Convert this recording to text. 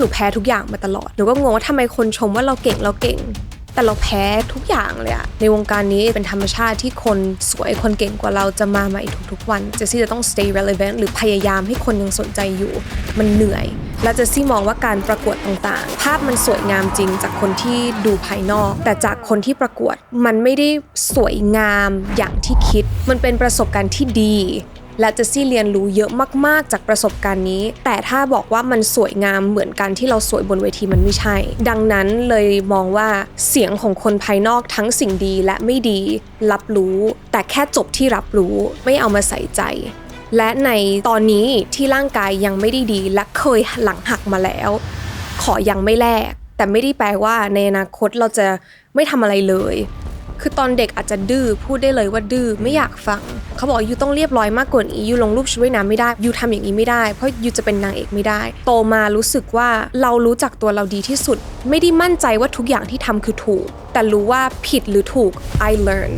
หนูแพ้ทุกอย่างมาตลอด หนูก็งงว่าทำไมคนชมว่าเราเก่งเราเก่ง แต่เราแพ้ทุกอย่างเลยอะในวงการนี้เป็นธรรมชาติที่คนสวยคนเก่งกว่าเราจะมาใหม่ทุกๆวันเจสซี่จะต้อง stay relevant หรือพยายามให้คนยังสนใจอยู่ มันเหนื่อย และเจสซี่มองว่าการประกวดต่างๆ ภาพมันสวยงามจริงจากคนที่ดูภายนอก แต่จากคนที่ประกวดมันไม่ได้สวยงามอย่างที่คิด มันเป็นประสบการณ์ที่ดี และเจสซี่เรียนรู้เยอะมากๆ จากประสบการณ์นี้ แต่ถ้าบอกว่ามันสวยงามเหมือนกันที่เราสวยบนเวทีมันไม่ใช่ ดังนั้นเลยมองว่าเสียงของคนภายนอกทั้งสิ่งดีและไม่ดีรับรู้ แต่แค่จบที่รับรู้ไม่เอามาใส่ใจและในตอนนี้ที่ร่างกายยังไม่ได้ดี และเคยหลังหักมาแล้ว ขอยังไม่แลกแต่ไม่ได้แปลว่าในอนาคตเราจะไม่ทำอะไรเลย คือตอนเด็กอาจจะดื้อพูดได้เลยว่าดื้อไม่อยากฟัง เขาบอกยูต้องเรียบร้อยมากกว่านี้ยูลงรูปชุดว่ายน้ำไม่ได้ยูทำอย่างนี้ไม่ได้ เพราะยูจะเป็นนางเอกไม่ได้ โตมารู้สึกว่าเรารู้จักตัวเราดีที่สุด ไม่ได้มั่นใจว่าทุกอย่างที่ทำคือถูก แต่รู้ว่าผิดหรือถูก I learn